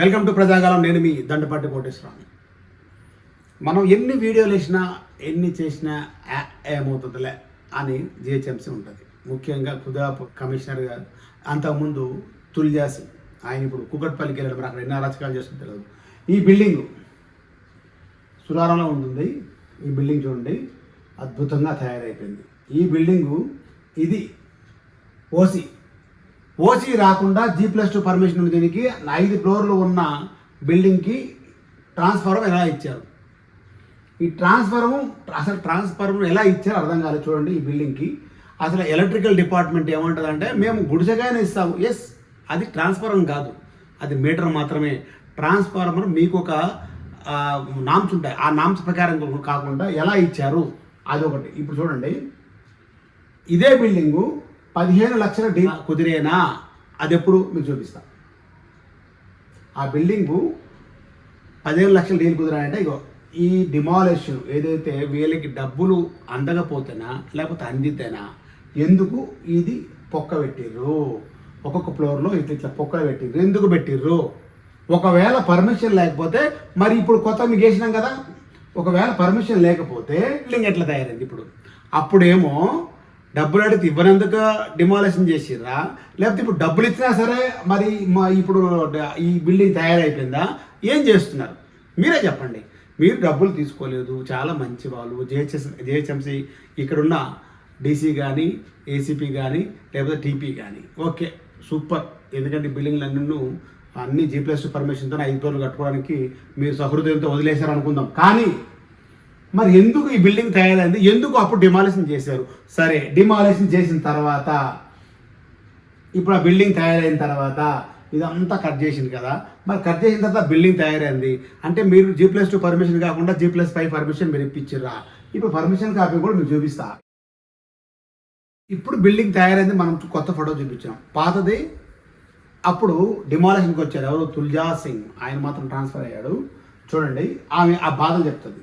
Welcome to ప్రజాగాలం. నేను మీ దండపాటి కోటేశ్వరామి మనం ఎన్ని వీడియోలు వేసినా ఎన్ని చేసినా ఏమవుతుందిలే అని జిహెచ్ఎంసీ ఉంటుంది. ముఖ్యంగా కుదా కమిషనర్ గారు అంతకుముందు తుల్జాసి ఆయన ఇప్పుడు కుకట్పల్లికి వెళ్ళడం అక్కడ ఎన్ని అరాచకాలు చేస్తుందో తెలియదు ఈ బిల్డింగ్ సురారంలో ఉంటుంది ఈ బిల్డింగ్ చూడండి అద్భుతంగా తయారైపోయింది. ఈ బిల్డింగు ఇది ఓసి ఓసీ రాకుండా జీ ప్లస్ టూ పర్మిషన్ ఉంది దీనికి. ఐదు ఫ్లోర్లు ఉన్న బిల్డింగ్కి ట్రాన్స్ఫారం ఎలా ఇచ్చారు? ఈ ట్రాన్స్ఫారం అసలు ట్రాన్స్ఫార్మర్ ఎలా ఇచ్చారు అర్థం కాలేదు చూడండి ఈ బిల్డింగ్కి. అసలు ఎలక్ట్రికల్ డిపార్ట్మెంట్ ఏమంటుందంటే మేము గుడిసెగానే ఇస్తాము. ఎస్ అది ట్రాన్స్ఫారం కాదు. అది మీటర్ మాత్రమే. ట్రాన్స్ఫార్మర్ మీకు ఒక నామ్స్ ఉంటాయి. ఆ నామ్స్ ప్రకారం కాకుండా ఎలా ఇచ్చారు? అదొకటి. ఇప్పుడు చూడండి. ఇదే బిల్డింగు పదిహేను లక్షల డీ కుదిరేనా? అది ఎప్పుడు మీకు చూపిస్తా. ఆ బిల్డింగు పదిహేను లక్షల డీల్ కుదిరాయంటే ఇగో ఈ డిమాలిషన్ ఏదైతే వీళ్ళకి డబ్బులు అందకపోతేనా లేకపోతే అందితేనా ఎందుకు ఇది పొక్క పెట్టిర్రు? ఒక్కొక్క ఫ్లోర్లో ఇట్లా ఇట్లా పొక్కలు పెట్టిర్రు. ఎందుకు పెట్టిర్రు? ఒకవేళ పర్మిషన్ లేకపోతే మరి ఇప్పుడు కొత్త మీకు వేసినాం కదా ఒకవేళ పర్మిషన్ లేకపోతే బిల్డింగ్ ఎట్లా తయారైంది ఇప్పుడు. అప్పుడేమో డబ్బులు అడిగితే ఇవ్వనందుకు డిమాలేషన్ చేసిర్రా? లేకపోతే ఇప్పుడు డబ్బులు ఇచ్చినా సరే మరి మా ఇప్పుడు ఈ బిల్డింగ్ తయారైపోయిందా? ఏం చేస్తున్నారు? మీరే చెప్పండి. మీరు డబ్బులు తీసుకోలేదు. చాలా మంచి వాళ్ళు. జేహెచ్ఎస్ జేహెచ్ఎంసీ ఇక్కడున్న డీసీ కానీ ఏసీపీ కానీ లేకపోతే టీపీ కానీ ఓకే సూపర్. ఎందుకంటే బిల్డింగ్లు అన్నీ అన్ని జీ ప్లస్ పర్మిషన్తో ఐదు ఫ్లోర్లు కట్టుకోవడానికి మీరు సహృదయంతో వదిలేశారు అనుకుందాం కానీ మరి ఎందుకు ఈ బిల్డింగ్ తయారైంది? ఎందుకు అప్పుడు డిమాలిషన్ చేశారు? సరే డిమాలిషన్ చేసిన తర్వాత ఇప్పుడు ఆ బిల్డింగ్ తయారైన తర్వాత ఇదంతా కట్ చేసింది కదా. మరి కట్ చేసిన తర్వాత బిల్డింగ్ తయారైంది. అంటే మీరు జీ ప్లస్ టూ పర్మిషన్ కాకుండా జీ ప్లస్ ఫైవ్ పర్మిషన్ మీరు ఇప్పించిర్రా. ఇప్పుడు పర్మిషన్ కాపీ కూడా మీకు చూపిస్తా. ఇప్పుడు బిల్డింగ్ తయారైంది మనం కొత్త ఫోటో చూపించాం పాతది అప్పుడు డిమాలిషన్కి వచ్చారు ఎవరు? తుల్జా సింగ్ ఆయన మాత్రం ట్రాన్స్ఫర్ అయ్యాడు. చూడండి ఆమె ఆ బాధలు చెప్తుంది.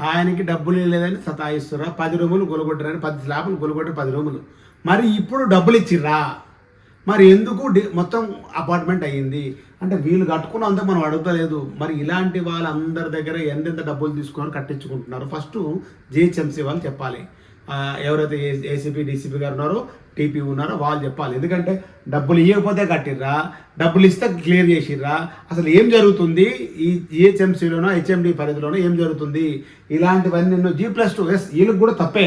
ఆయనకి డబ్బులు లేదని సతాయిస్తురా పది రూములు గొలగొట్టరని పది స్లాబులు కొలగొట్టారు పది రూములు. మరి ఇప్పుడు డబ్బులు ఇచ్చిర్రా? మరి ఎందుకు మొత్తం అపార్ట్మెంట్ అయ్యింది? అంటే వీళ్ళు కట్టుకున్నంత మనం అడుగుతలేదు. మరి ఇలాంటి వాళ్ళందరి దగ్గర ఎంతెంత డబ్బులు తీసుకొని కట్టించుకుంటున్నారు? ఫస్ట్ జిహెచ్ఎంసీ వాళ్ళు చెప్పాలి. ఎవరైతే ఏసీపీ డీసీపీ గారు ఉన్నారో టీపీ ఉన్నారో వాళ్ళు చెప్పాలి. ఎందుకంటే డబ్బులు ఇవ్వకపోతే కట్టిర్రా డబ్బులు ఇస్తే క్లియర్ చేసిర్రా. అసలు ఏం జరుగుతుంది? ఈ జిహెచ్ఎంసీలోనో హెచ్ఎండి పరిధిలోనో ఏం జరుగుతుంది? ఇలాంటివన్నీ ఎన్నో జీ ప్లస్ టూ ఎస్ వీళ్ళకి కూడా తప్పే.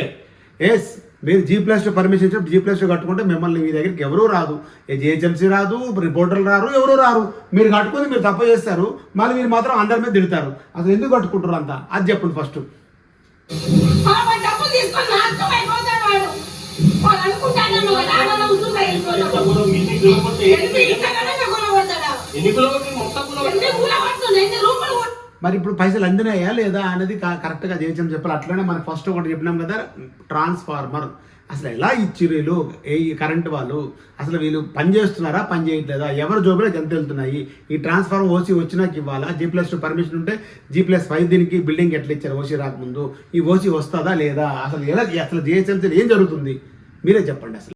ఎస్ మీరు జీ ప్లస్ టూ పర్మిషన్ ఇచ్చి జీ ప్లస్ టూ కట్టుకుంటే మిమ్మల్ని మీ దగ్గరికి ఎవరూ రాదు. ఏ జిహెచ్ఎంసీ రాదు రిపోర్టర్లు రారు ఎవరూ రారు. మీరు కట్టుకుని మీరు తప్పు చేస్తారు. మళ్ళీ మీరు మాత్రం అందరి మీద తిడతారు. అసలు ఎందుకు కట్టుకుంటారు అంతా? అది చెప్పండి ఫస్ట్ మరి ఇప్పుడు పైసలు అందినాయా లేదా అనేది క- కరెక్ట్గా చేయొచ్చని చెప్పాలి. అట్లనే మనం ఫస్ట్ ఒకటి చెప్పినాం కదా ట్రాన్స్ఫార్మర్ అసలు ఎలా ఇచ్చిరు వీళ్ళు? ఏ కరెంట్ వాళ్ళు? అసలు వీళ్ళు పని చేస్తున్నారా పని చేయట్లేదా? ఎవరి జోబులో ఎంత వెళ్తున్నాయి? ఈ ట్రాన్స్ఫార్మర్ ఓసీ వచ్చినాక ఇవ్వాలా? జీ ప్లస్ టూ పర్మిషన్ ఉంటే జీ ప్లస్ ఫైవ్ దీనికి బిల్డింగ్ ఎట్లా ఇచ్చారు ఓసీ రాకముందు? ఈ ఓసీ వస్తుందా లేదా? అసలు ఎలా అసలు జిహెచ్ఎంసీలో ఏం జరుగుతుంది? మీరే చెప్పండి అసలు.